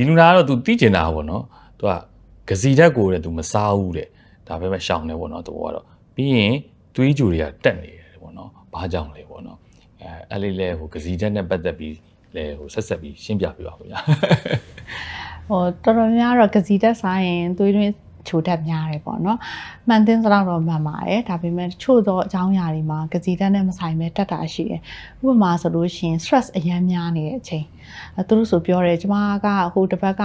ဒီလူနာကတော့ तू သိကျင်တာပေါ့နော် तू ကဂစီဓာတ်ကိုတဲ့ तू မစားဘူးတဲ့ဒါပဲပဲရှောင်နေပေါ့နော် तू ကတော့ပြီးရင်သွေးကြိုတွေကတက်နေတယ်ပေါ့နော်ဘာကြောင့်လဲပေါ့နော်အဲအဲ့လေးလဲဟိုဂစီဓာတ်နဲ့ပတ်သက်ပြီးလဲဟိုဆက်ဆက်ပြီးရှင်းပြပေးပါခင်ဗျာ ဟိုတော်တော်များတော့ကစီတက်ဆိုင်ရင်သွေးတွင်း ချိုတက်များတယ်ပေါ့နော်မှန်တင်းစလောက်တော့မှန်ပါတယ်ဒါပေမဲ့တချို့သောအကြောင်းအရာတွေမှာကစီတက်နဲ့မဆိုင်ပဲတက်တာရှိတယ်ဥပမာဆိုလို့ရှိရင် stress အများများနေတဲ့အချိန်အဲသူတို့ဆိုပြောတယ်ကျမကဟိုတစ်ပတ်က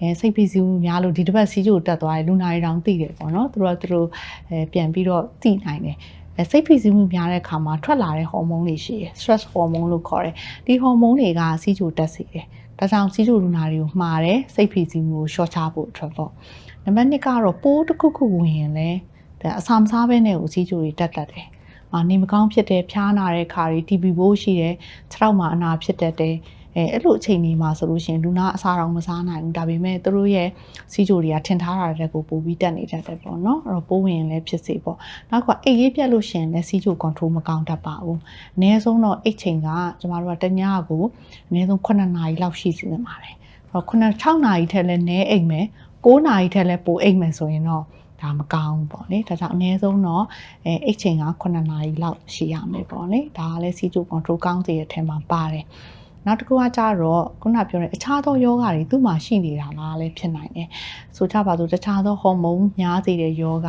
အဲစိတ်ဖိစီးမှုများလို့ဒီတစ်ပတ်စီးချိုတက်သွားတယ်လူနာတွေတောင်သိတယ်ပေါ့နော်သူတို့ကသူတို့အဲပြန်ပြီးတော့သိနိုင်တယ်အဲစိတ်ဖိစီးမှုများတဲ့အခါမှာထွက်လာတဲ့ဟော်မုန်းတွေရှိတယ် stress ဟော်မုန်းလို့ခေါ်တယ်ဒီဟော်မုန်းတွေကစီးချိုတက်စေတယ်ဒါကြောင့်စီးချိုလူနာတွေကိုမှားတယ်စိတ်ဖိစီးမှုကိုရှော့ချဖို့အတွက်ပေါ့ နံပါတ်2ကတော့ပိုးတစ်ခုခုဝင်ရင်လည်းဒါအစာမစားဘဲနဲ့ကိုစီးချိုတွေတက်တတ်တယ်အာနေမကောင်းဖြစ်တယ်ဖျားနာတဲ့ခါတွေ TB ဘိုးရှိတယ်ခြေထောက်မှာအနာဖြစ်တတ်တယ်အဲအဲ့လိုအချိန်တွေမှာဆိုလို့ရှိရင်လူနာအစာတောင်မစားနိုင်ဘူးဒါပေမဲ့သူတို့ရဲ့စီးချိုတွေကထင်ထားတာတဲ့ကိုပို့ပြီးတက်နေတတ်တယ်ပေါ့နော်အဲ့တော့ပိုးဝင်ရင်လည်းဖြစ်စေပေါ့နောက်ကအိတ်ရေးပြတ်လို့ရှိရင်လည်းစီးချို control မကောင်းတတ်ပါဘူးအနည်းဆုံးတော့အိတ်ချိန်ကကျမတို့ကတညကိုအနည်းဆုံး9နာရီလောက်ရှိစီနေပါတယ်အဲ့တော့9 6နာရီထက်လည်းနည်းအိတ်မယ် 9နာရီထက်လည်းပိုအိတ်မယ်ဆိုရင်တော့ဒါမကောင်းဘူးပေါ့လေဒါကြောင့်အနည်းဆုံးတော့အဲအိတ်ချိန်က9နာရီလောက်ရှိရမယ်ပေါ့လေဒါကလည်းစီးချို control ကောင်းစေတဲ့အထက်မှာပါတယ်နောက်တစ်ခုကကြတော့ခုနပြောတဲ့အခြားသောယောဂတွေသူ့မှာရှိနေတာလားလည်းဖြစ်နိုင်တယ်။ဆိုကြပါစို့တခြားသောဟော်မုန်းများစေတဲ့ယောဂ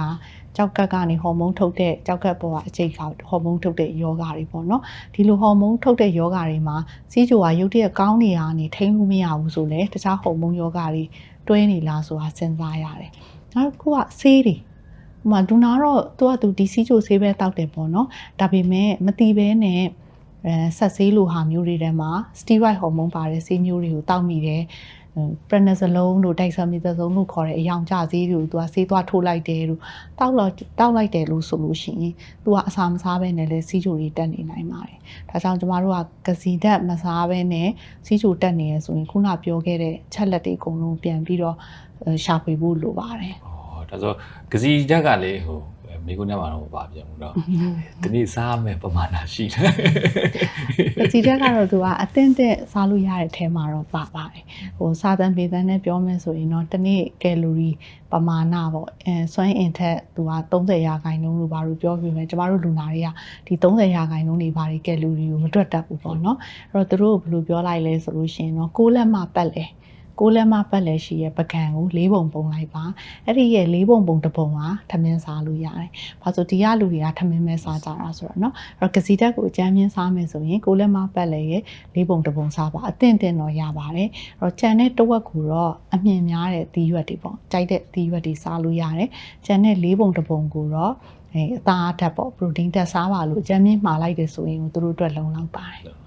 ကြောက်ကက်ကနေဟော်မုန်းထုတ်တဲ့ကြောက်ကက်ပေါ်ကအကျိတ်ကဟော်မုန်းထုတ်တဲ့ယောဂတွေပေါ့နော်။ဒီလိုဟော်မုန်းထုတ်တဲ့ယောဂတွေမှာစီးချိုကရုတ်တရက်ကောင်းနေတာကနေထိန်းလို့မရဘူးဆိုလေတခြားဟော်မုန်းယောဂတွေ တွဲနေလားဆိုတာစဉ်းစားရတယ်။နောက်တစ်ခုကဆေးတွေဟိုမှာဒူနာတော့သူကသူဒီစီးချိုဆေးပဲတောက်တယ်ပေါ့နော်။ဒါပေမဲ့မတီးဘဲနဲ့အဲဆက်ဆေးလိုဟာမျိုးတွေထဲမှာ steroid ဟော်မုန်းပါတဲ့ဆေးမျိုးတွေကိုတောက်မိတယ် ပရနဇလုံးတို့ဒိုက်ဆာမီသဇုံတို့ခေါ်တဲ့အယောင်ကျဆေးတွေကိုသူကဆေးသွားထိုးလိုက်တယ်လို့တောက်တော့တောက်လိုက်တယ်လို့ဆိုလို့ရှိရင်သူကအစာမစားဘဲနဲ့လည်းစီးချိုတွေတက်နေနိုင်ပါတယ်။ဒါကြောင့်ကျမတို့ကကစီဓာတ်မစားဘဲနဲ့စီးချိုတက်နေရဆိုရင်ခုနပြောခဲ့တဲ့ချက်လက်တွေအကုန်လုံးပြန်ပြီးတော့ရှာဖွေဖို့လိုပါတယ်ဩဒါဆိုဂစီဓာတ်ကလေဟို မိကုန်းထဲမှာတော့မပါပြန်ဘူးเนาะဒီနေ့စားမယ်ပမာဏရှိတယ် ။ကစီဓာတ်ကတော့သူကအသင့်တဲ့စားလို့ရတဲ့အထဲမှာတော့ပါပါတယ်။ဟိုစာသန်ပေသန်နဲ့ပြောမယ်ဆိုရင်တော့တစ်နေ့ကယ်လိုရီပမာဏပေါ့အဲစွမ်းအင်ထက်သူက30ရာခိုင်နှုန်းလို့ဘာလို့ပြောပြမယ်ကျမတို့လူနာတွေကဒီ30ရာခိုင်နှုန်းတွေဘာတွေကယ်လိုရီကိုမတွက်တတ်ဘူးပေါ့နော်အဲ့တော့သူတို့ဘယ်လိုပြောလိုက်လဲဆိုလို့ရှိရင်တော့6လက်မှပတ်လဲ ကိုးလက်မပတ်လည်းရှိရဲ့ပကံကို၄ပုံပုံလိုက်ပါအဲ့ဒီရဲ့၄ပုံပုံတစ်ပုံကထမင်းစားလို့ရတယ်။ဘာလို့ဒီကလူတွေကထမင်းပဲစားကြတာဆိုတော့နော်အဲ့တော့ကစီတက်ကိုအကြမ်းမြင့်စားမယ်ဆိုရင်ကိုးလက်မပတ်လည်းရဲ့၄ပုံတစ်ပုံစားပါအသင့်တင်တော့ရပါတယ်။အဲ့တော့ကြံတဲ့တဝက်ကိုတော့အမြင်များတဲ့သီးရွက်တွေပေါ့ကြိုက်တဲ့သီးရွက်တွေစားလို့ရတယ်။ကြံတဲ့၄ပုံတစ်ပုံကိုတော့အဲအသားဓာတ်ပေါ့ပရိုတင်းဓာတ်စားပါလို့အကြမ်းမြင့်မှာလိုက်တယ်ဆိုရင်တို့တို့အတွက်လုံလောက်ပါတယ်။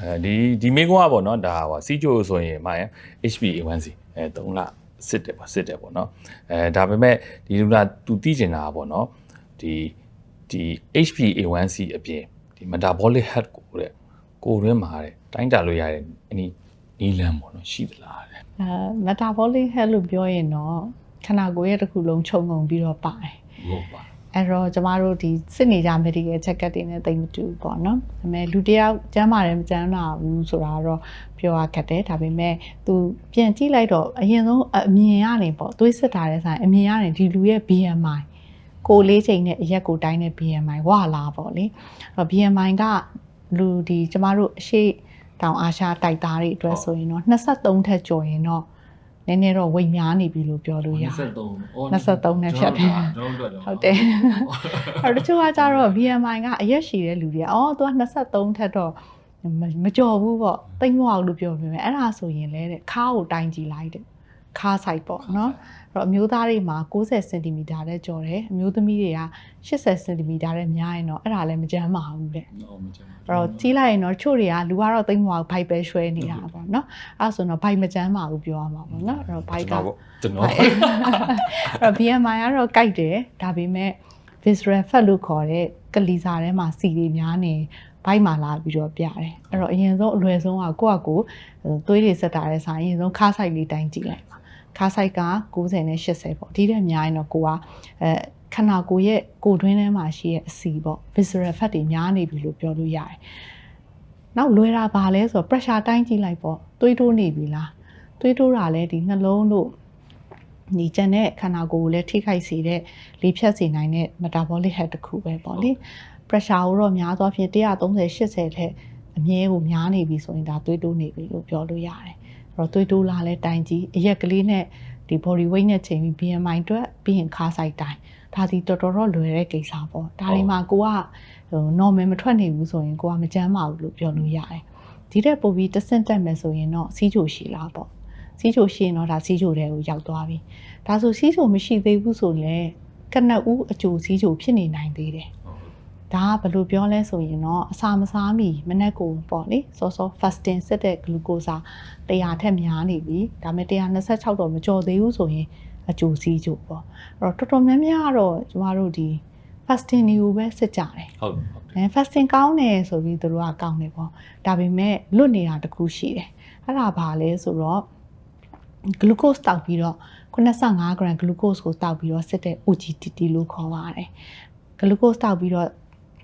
အဲဒီဒီမိကုန်းကပေါ့နော်ဒါဟိုစီဂျိုဆိုရင်မာရ HbA1c အဲ3လစစ်တယ်ပေါ့စစ်တယ်ပေါ့နော်အဲဒါပေမဲ့ဒီလူလာသူသိကျင်တာပေါ့နော်ဒီဒီ HbA1c အပြင်ဒီ metabolic health ကိုတဲ့ကိုယ်ရင်းမှာတဲ့တိုင်းတာလို့ရတဲ့အနီနီလန်းပေါ့နော်ရှိသလားတဲ့အဲ metabolic health လို့ပြောရင်တော့ခန္ဓာကိုယ်ရဲ့တစ်ခုလုံးခြုံငုံပြီးတော့ပါတယ်ဟုတ်ပါ အဲ့တော့ကျမတို့ဒီစစ်နေကြ medical check up တွေနဲ့တိတ်မတူဘူးပေါ့နော်ဒါပေမဲ့လူတစ်ယောက်ကျမ်းပါတယ်မကျမ်းလာဘူးဆိုတာတော့ပြောရခက်တယ်ဒါပေမဲ့သူပြန်ကြည့်လိုက်တော့အရင်ဆုံးအမြင်ရနေပေါ့သွေးစစ်ထားတဲ့ဆိုင်အမြင်ရနေဒီလူရဲ့ BMI ကိုယ်လေးချိန်နဲ့အရက်ကိုတိုင်းတဲ့ BMI ဝလာပေါ့လေအဲ့တော့ BMI ကလူဒီကျမတို့အရှိတောင်အာရှတိုက်သားတွေအတွက်ဆိုရင်တော့23ထက်ကျော်ရင်တော့ နည်းနည်းတော့ဝိတ်များနေပြီလို့ပြောလို့ရတယ်23နဲ့ဖြတ်တယ်ကျွန်တော်တို့ဟုတ်တယ်အဲ့တော့တချို့ကကြတော့ BMI ကအရက်ရှိတဲ့လူတွေကအော်သူက23ထက်တော့မမကြော်ဘူးပေါ့တိတ်မအောင်လို့ပြောပြမယ်အဲ့ဒါဆိုရင်လဲတဲ့ခါးကိုတိုင်းကြည့်လိုက်တဲ့ခါးဆိုင်ပေါ့နော်အဲ့ တော့အမျိုးသားတွေမှာ60စင်တီမီတာတဲ့ကျော်တယ်အမျိုးသမီးတွေက80စင်တီမီတာတဲ့များရင်တော့အဲ့ဒါလည်းမကြမ်းပါဘူးတဲ့အော်မကျန်အဲ့တော့ကြီးလိုက်ရင်တော့ချို့တွေကလူကတော့တိတ်မအောင်ဘိုက်ပဲရွှဲနေတာပေါ့နော်အဲ့ဒါဆိုတော့ဘိုက်မကြမ်းပါဘူးပြောရမှာပေါ့နော်အဲ့တော့ဘိုက်ကကျွန်တော်အဲ့တော့ BMI ကတော့ကြိုက်တယ်ဒါပေမဲ့ visceral fat လို့ခေါ်တဲ့ကလီစာထဲမှာစီတွေများနေဘိုက်မှာလာပြီးတော့ပြတယ်အဲ့တော့အရင်ဆုံးအလွယ်ဆုံးကကိုယ့်အကိုသွေးတွေဆက်တာတဲ့ဆိုင်အရင်ဆုံးခါးဆိုင်လေးတိုင်းကြည့်လိုက်ပါ ခါးဆိုင်က90နဲ့80ပေါ့ဒီတဲ့များရင်တော့ကိုကအဲခန္ဓာကိုယ်ရဲ့ကိုယ်တွင်းထဲမှာရှိရဲ့အစီပေါ့ visceral fat တွေများနေပြီလို့ပြောလို့ရတယ်နောက်လွယ်တာပါလဲဆိုတော့ pressure တိုင်းကြည့်လိုက်ပေါ့သွေးတိုးနေပြီလားသွေးတိုးတာလည်းဒီနှလုံးတို့ဒီကျန်တဲ့ခန္ဓာကိုယ်ကိုလည်းထိခိုက်စေတဲ့လေဖြတ်စေနိုင်တဲ့ metabolic health တစ်ခုပဲပေါ့လေ pressure ကိုတော့များသောအားဖြင့်130 80ထက်အမြဲကိုများနေပြီဆိုရင်ဒါသွေးတိုးနေပြီလို့ပြောလို့ရတယ်အဲ့ တော့သွေးတိုးလာလဲတိုင်ကြီးအရက်ကလေးနဲ့ဒီ body weight နဲ့ချိန်ပြီး BMI အတွက်ပြီးရင်ခါဆိုင်တိုင်းဒါဒီတော်တော်တော့လွယ်တဲ့ကိစ္စပေါ့ဒါဒီမှာကိုကဟို normal မထွက်နေဘူးဆိုရင်ကိုကမကြမ်းပါဘူးလို့ပြောလို့ရတယ်ဒီတဲ့ပို့ပြီးတစ်ဆင့်တက်မယ်ဆိုရင်တော့စီးချိုရှိလားပေါ့စီးချိုရှိရင်တော့ဒါစီးချိုတွေကိုရောက်သွားပြီဒါဆိုစီးချိုမရှိသေးဘူးဆိုလည်းကနဦးအကျိုးစီးချိုဖြစ်နေနိုင်သေးတယ် ဒါကဘယ်လိုပြောလဲဆိုရင်တော့အစာမစားမီမနေ့ကိုပေါ့လေစောစော fasting စစ်တဲ့ glucose 100ထက်များနေပြီဒါပေမဲ့126တော့မကျော်သေးဘူးဆိုရင်အကျိုးစီးကြပေါ့အဲ့တော့တော်တော်များများကတော့ကျမတို့ဒီ fasting တွေကိုပဲစစ်ကြတယ်ဟုတ်ဟုတ်တယ်အဲ fasting ကောင်းတယ်ဆိုပြီးသူတို့ကကောင်းတယ်ပေါ့ဒါပေမဲ့လွတ်နေတာတစ်ခုရှိတယ်အဲ့ဒါဘာလဲဆိုတော့ glucose တောက်ပြီးတော့85 gram glucose ကိုတောက်ပြီးတော့စစ်တဲ့ OGTT လို့ခေါ်ပါတယ် glucose တောက်ပြီးတော့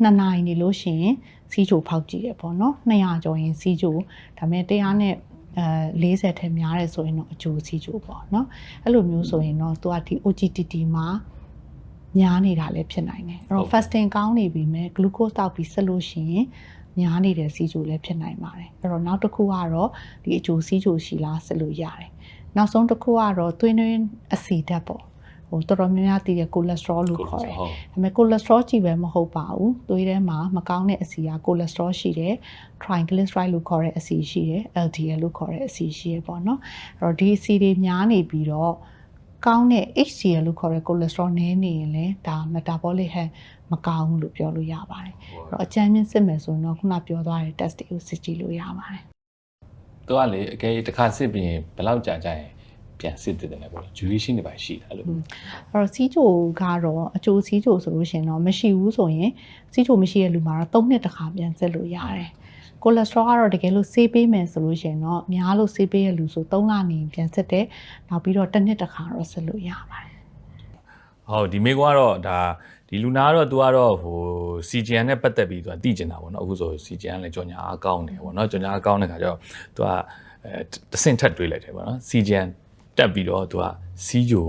နှစ်နာရီနေလို့ရှိရင်စီးချိုဖောက်ကြည့်ရပေါ့နော်200ကျော်ရင်စီးချိုဒါပေမဲ့100နဲ့အဲ40ထက်များတယ်ဆိုရင်တော့အကျိုးစီးချိုပေါ့နော်အဲ့လိုမျိုးဆိုရင်တော့သူကဒီ OGTT မှာများနေတာလည်းဖြစ်နိုင်တယ်အဲ့တော့ fasting ကောင်းနေပြီမဲ့ glucose တောက်ပြီးဆက်လို့ရှိရင်များနေတဲ့စီးချိုလည်းဖြစ်နိုင်ပါတယ်အဲ့တော့နောက်တစ်ခုကတော့ဒီအကျိုးစီးချိုရှိလားဆက်လို့ရတယ်နောက်ဆုံးတစ်ခုကတော့သွေးနှင်းအဆီဓာတ်ပေါ့ ဟိုတော်တော်များများတည်တဲ့ cholesterol လို့ခေါ်တယ်ဟုတ်ဒါပေမဲ့ cholesterol ကြီးပဲမဟုတ်ပါဘူးသွေးထဲမှာမကောင်းတဲ့အဆီက cholesterol ရှိတယ် triglyceride လို့ခေါ်တဲ့အဆီရှိတယ် LDL လို့ခေါ်တဲ့အဆီရှိရပေါ့နော်အဲ့တော့ဒီအဆီတွေများနေပြီးတော့ကောင်းတဲ့ HDL လို့ခေါ်တဲ့ cholesterol နည်းနေရင်လည်းဒါ metabolic health မကောင်းဘူးလို့ပြောလို့ရပါတယ်အဲ့တော့အကြမ်းမြင့်စစ်မယ်ဆိုရင်တော့ခုနပြောသွားတဲ့ test တွေကိုစစ်ကြည့်လို့ရပါတယ်သူကလေအကယ်၍တစ်ခါစစ်ပြီးရင်ဘယ်လောက်ကြာကြာရင် ပြန်စစ်တည်တယ်ပေါ့ duration တွေပါရှိတာလို့အဲ့တော့စီးချိုကတော့အချိုစီးချိုဆိုလို့ရှင်တော့မရှိဘူးဆိုရင်စီးချိုမရှိတဲ့လူမှာတော့၃နှစ်တစ်ခါပြန်စစ်လို့ရတယ်ကိုလက်စထရောကတော့တကယ်လို့ဆေးပေးမယ်ဆိုလို့ရှင်တော့များလို့ဆေးပေးရလူဆို3လနေပြန်စစ်တယ်နောက်ပြီးတော့တစ်နှစ်တစ်ခါတော့စစ်လို့ရပါတယ်ဟုတ်ဒီမိကွာတော့ဒါဒီလူနာကတော့သူကတော့ဟို CGN နဲ့ပတ်သက်ပြီးသူကသိကျင်တာပေါ့နော်အခုဆို CGN လည်းကြော်ညာအကောင့်နေပေါ့နော်ကြော်ညာအကောင့်တဲ့ခါကျတော့သူကအဲတဆင့်ထက်တွေးလိုက်တယ်ပေါ့နော် CGN တက်ပြီးတော့ तू ကစီးကြို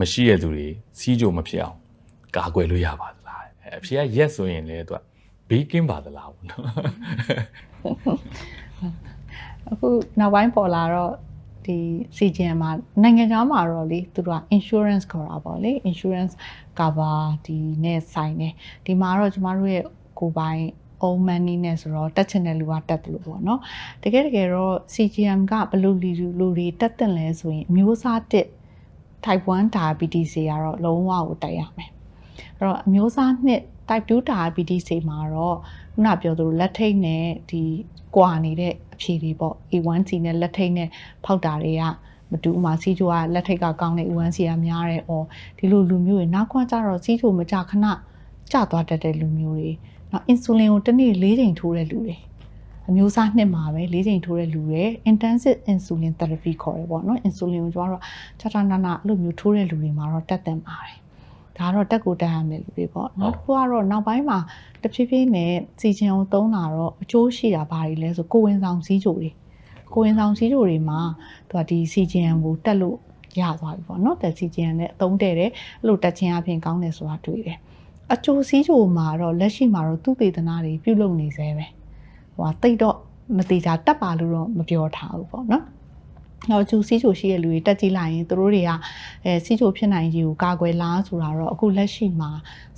မရှိတဲ့သူတွေစီးကြိုမဖြစ်အောင်ကာကွယ်လို့ရပါသလားအဲအဖြေက yes ဆိုရင်လေ तू ကဘေးကင်းပါသလားပေါ့နော်။အခုနောက်ပိုင်းပေါ်လာတော့ဒီ CGN မှာနိုင်ငံခြားမှာတော့လေသူတို့က insurance ခေါ်တာပေါ့လေ insurance cover ဒီနဲ့ဆိုင်နေဒီမှာတော့ကျမတို့ရဲ့ကိုယ်ပိုင် own money နဲ့ဆိုတော့တက်ချင်တဲ့လူကတက်တယ်လို့ပေါ့နော်တကယ်တကယ်တော့ CGM ကဘယ်လိုလူလူတွေတက်တင်လဲဆိုရင်အမျိုးအစားတစ် type 1 diabetes တွေကတော့လုံးဝကိုတက်ရမယ်အဲ့တော့အမျိုးအစားနှစ် type 2 diabetes တွေမှာတော့ခုနပြောသလိုလက်ထိတ်နဲ့ဒီကွာနေတဲ့အဖြေတွေပေါ့ A1C နဲ့လက်ထိတ်နဲ့ဖောက်တာတွေကမတူဥမာစီချိုကလက်ထိတ်ကကောင်းတဲ့ A1C ကများတယ်။အော်ဒီလိုလူမျိုးတွေနောက်ခွာကြတော့စီချိုမကြခဏကျသွားတတ်တဲ့လူမျိုးတွေ။ နောက်အင်ဆူလင်ကိုတစ်နေ့၄ချိန်ထိုးတဲ့လူတွေ။အမျိုးအစားနှစ်မှာပဲ၄ချိန်ထိုးတဲ့လူတွေ intensive insulin therapy ခေါ်တယ်ပေါ့နော်။ insulin ကိုကျွန်တော်တို့ချာချာနာနာအဲ့လိုမျိုးထိုးတဲ့လူတွေမှာတော့တက်တင်ပါတယ်။ဒါကတော့တက်ကိုတက်ရမယ်လူတွေပေါ့။နောက်တစ်ခုကတော့နောက်ပိုင်းမှာတဖြည်းဖြည်းနဲ့စီချင်အောင်သုံးတာတော့အကျိုးရှိတာဘာတွေလဲဆိုကိုယ်ဝင်ဆောင်စည်းကြိုတွေ။ကိုယ်ဝင်ဆောင်စည်းကြိုတွေမှာသူကဒီ CGM ကိုတက်လို့ရသွားပြီပေါ့နော်တက် CGM နဲ့အသုံးတည့်တယ်အဲ့လိုတက်ခြင်းအပြင်ကောင်းတယ်ဆိုတာတွေ့တယ် အကျိုးစည်းကြိုမှာတော့လက်ရှိမှာတော့သူပေဒနာတွေပြုလုပ်နေသေးပဲဟိုကတိတ်တော့မသေးတာတက်ပါလို့တော့မပြောထားဘူးပေါ့နော်တော့ကျူစီချိုရှိတဲ့လူတွေတက်ကြည့်လိုက်ရင်သူတို့တွေကအဲစီချိုဖြစ်နိုင်ကြီးကိုကာကွယ်လားဆိုတာတော့အခုလက်ရှိမှာ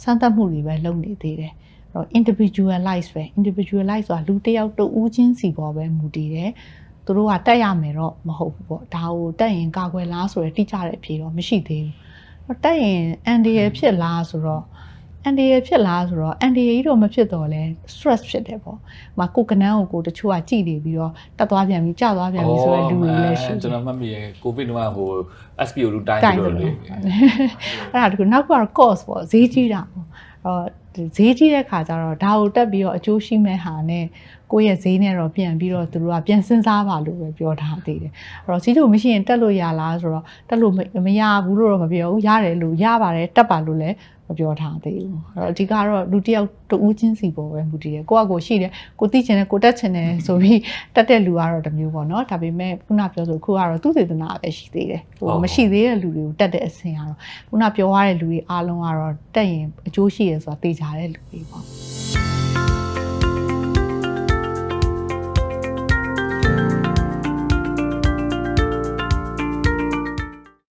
စမ်းသပ်မှုတွေပဲလုပ်နေသေးတယ်အဲ့တော့ individualize ပဲ individualize ဆိုတာလူတစ်ယောက်တူဦးချင်းစီပေါ်ပဲမူတည်တယ်သူတို့ကတက်ရမယ်တော့မဟုတ်ဘူးပေါ့ဒါကိုတက်ရင်ကာကွယ်လားဆိုရယ်တိကျတဲ့အဖြေတော့မရှိသေးဘူးတက်ရင်အန်ဒီရဖြစ်လားဆိုတော့ အန်ဒီရဖြစ်လားဆိုတော့အန်ဒီရကြီးတော့မဖြစ်တော့လဲ stress ဖြစ်တယ်ပေါ့။မကိုကနန်းကိုကိုတချို့ကကြည်နေပြီးတော့တက်သွားပြန်ပြီးကြာသွားပြန်ပြီးဆိုတဲ့လူတွေလည်းရှိကျွန်တယ်တော်မှတ်မိရကိုဗစ်တုန်းကဟို SPO လူတိုင်းတိုင်းပြီးဆိုတော့လေလို့အဲ့ဒါတကူနောက်ကတော့ cost ပေါ့ဈေးကြီးတာပေါ့အော်ဈေးကြီးတဲ့ခါကျတော့ဒါကိုတက်ပြီးတော့အကျိုးရှိမဲ့ဟာနဲ့ကိုယ့်ရဲ့ဈေးနဲ့တော့ပြန်ပြီးတော့သူတို့ကပြန်စဉ်းစားပါလို့ပဲပြောထားသေးတယ်အဲ့တော့စီးတို့မရှိရင်တက်လို့ရလားဆိုတော့တက်လို့မမရဘူးလို့တော့မပြောဘူးရတယ်လို့ရပါတယ်တက်ပါလို့လည်း မပြောထားသေးဘူးအဲ့တော့အဓိကတော့လူတစ်ယောက်တူးချင်းစီပေါ်ပဲမူတည်တယ်ကိုကကိုရှိတယ်ကိုသိချင်တယ်ကိုတက်ချင်တယ်ဆိုပြီးတက်တဲ့လူကတော့တစ်မျိုးပေါ့နော်ဒါပေမဲ့ခုနပြောဆိုခုကတော့သူစေတနာပဲရှိသေးတယ်ဟိုမရှိသေးတဲ့လူတွေကိုတက်တဲ့အဆင့်ကတော့ခုနပြောရတဲ့လူတွေအားလုံးကတော့တက်ရင်အကျိုးရှိရဆိုတာသိကြတဲ့လူတွေပေါ့